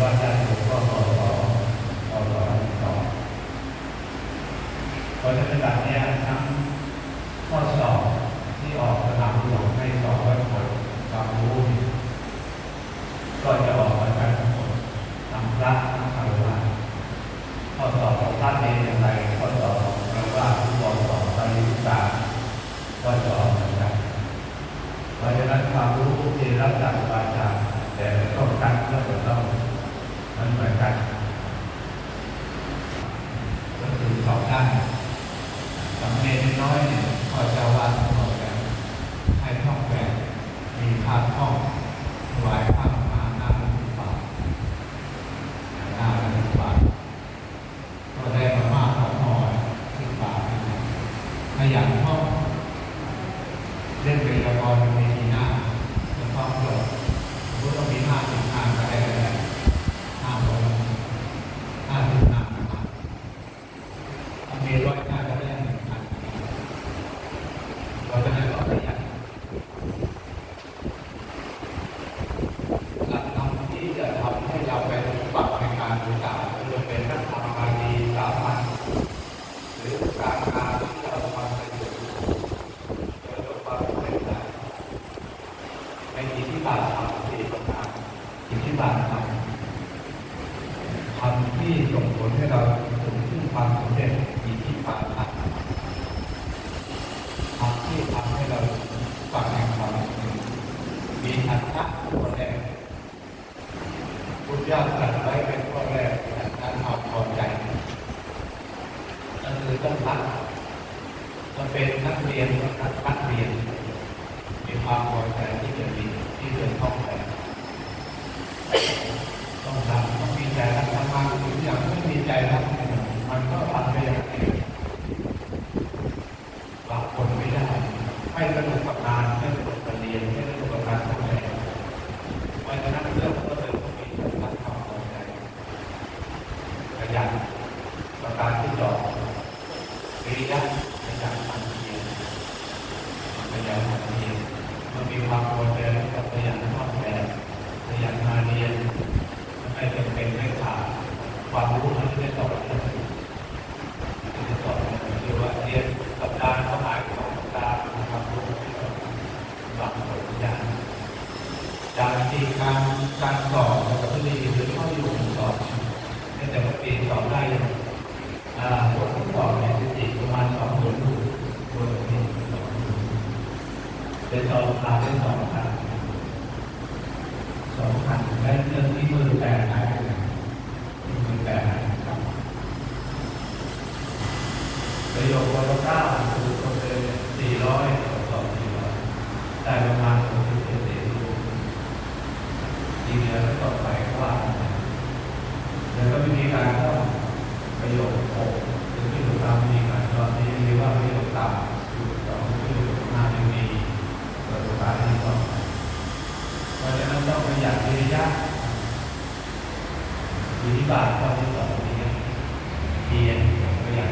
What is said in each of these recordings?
ว่าญาติโยมก็รอรอรอรอต่อเพราะฉะนั้นเนี้ยทั้งข้อสอบที่ออกสนามหลวงให้สอบวัดผลความรู้ก็จะออกมากันทั้งหมดทั้งพระทั้งคารวะข้อสอบของพระเองอย่างไรข้อสอบของคารวะที่บอกสอบปริญญาก็จะออกเหมือนกันเพราะฉะนั้นความรู้ที่รับจากอาจารย์แต่ต้องการเพื่อต้อง มันเหมือนกันก็คือสองด้านสำเนียงน้อยเนี่ยพอเจ้าวาดบอกแล้วให้ท่องแบบมีพานท่องถวายพระมาหน้าพระบาทหน้าพระบาทก็ได้มาม่าขอหน่อยสิบบาทขยันท่องเล่นเป็นละครมีทีหน้าเป็นความโกรธสมมติว่ามีห้าสิบห้าก็ได้ก็ได้ห้าคนห้าสิบห้านะครับถ้า มีร้อยห้าก็ได้หนึ่งพันเราะฉะนั้นก็ประหยัดหลักธรรมที่จะทำให้เราไปปรับในการศึกษาจะเป็นนักธรรมบาลีสามัญหรือการงานที่เราทำไปอยู่ประสบความเร็จได้ในอิทธิบาทธรรมที่ประทานอิทธิบาทธรรมธรรมที่ส่งผลให้เราถึงความสำเร็จ มีอัตถะข้อแรกพุทธเจ้าตรัสไว้เป็นข้อแรกอัตถะเอาพอใจนั่นคือต้องรักเราเป็นนักเรียนนักนักเรียนมีความพอใจที่จะมีที่จะท่องไปต้องทำต้องมีใจรักทำงานทุกอย่างไม่มีใจรักมันก็ทำไปอย่างเดียวหลับคนไม่ได้ไม่สนุกกับงานไม่สนุกกับเรียนไม่สนุกกับการทำงานเพราะฉะนั้นเรื่องก็เลยต้องมีรักความพอใจขยันประการที่สอง วิริยะในการทำเพียรพยายามทำเพียรมันมีความพอใจกับพยายามทำแบบพยายามมาเรียนไม่จำเป็นไม่ขาดความรู้มันไม่ได้สอนไม่ได้สอนคือว่าเรียนสัปดาห์เขาหายของสัปดาห์ความรู้ที่เราหลักผลอย่างการที่การการสอนกับที่หรือเข้าอยู่สอนแต่ว่าเปลี่ยนสอนได้ยัง อ่าบททดสอบเนี่ยสติประมาณสองหมื่นลูกบนนี้ เป็นสองพันเป็นสองพันสองพันและเรื่องที่มือแปดหายไหนมือแปดหายครับประโยควันละเก้าคือคนเป็นสี่ร้อยสองสี่ร้อยได้ประมาณหกสิบเจ็ดสิบลูกทีเดียวต่อไปกว่าแล้วก็วิธีการก็ประโยคหกถึงที่ถูกตามมีการตอนนี้เรียกว่าประโยคต่ำอยู่สองประโยคหน้ายังมีประสบการณ์ที่ต้อง เพราะฉะนั้นต้องประหยัดวิริยะวิริบาตข้อที่สองนี้เพียรประหยัด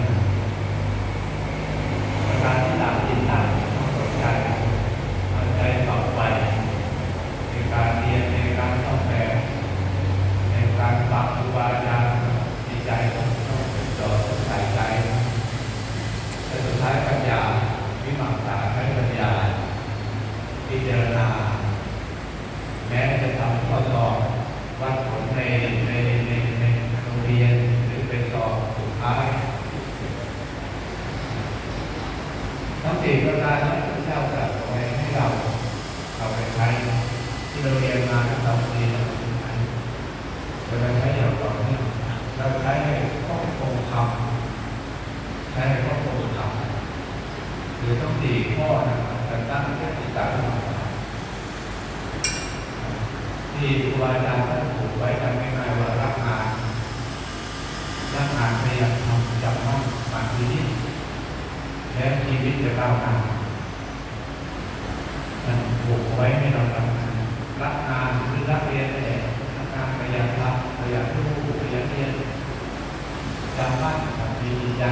ประการที่สามจิตตาต้องสนใจเอาใจต่อไปในการเรียนในการท่องแปลในการปรับครูบาอาจารย์ ดีใจต้องต้องเป็นตัวใส่ใจและสุดท้ายปัญญาวิมังสาใช้ปัญญาพิจารณา แม้จะทำข้อสอบวัดผลในในในในโรงเรียนหรือเป็นสอบสุดท้ายทั้งสี่ประการนี้พระเจ้าตรัสไว้ให้เราเอาไปใช้ที่ เราเรียนเราใช้เราใช้อย่างต่อเนื่องเราใช้ให้อคงคำใช้ให้อคงคำหรือต้องสี่ข้อนะครับแต่ตั้งแค่ติดตามที่ครูอาจารย์ท่านผูกไว้กันง่ายๆว่ารักงานรักงานพยายามทำจำมั่นมันทีนี้แล้วชีวิตจะก้าวหน้ามันผูกไว้ในรักงานหรือรักเรียนนี่แหละรักงานพยายามทำพยายามรู้พยายามเรียน จำมั่นกับดีใจ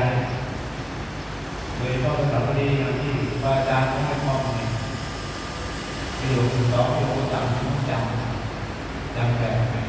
โดยเฉพาะสัพดีอย่างที่พระอาจารย์ให้มอบเนี่ยประโยคสองประโยคสามจำจำแบบ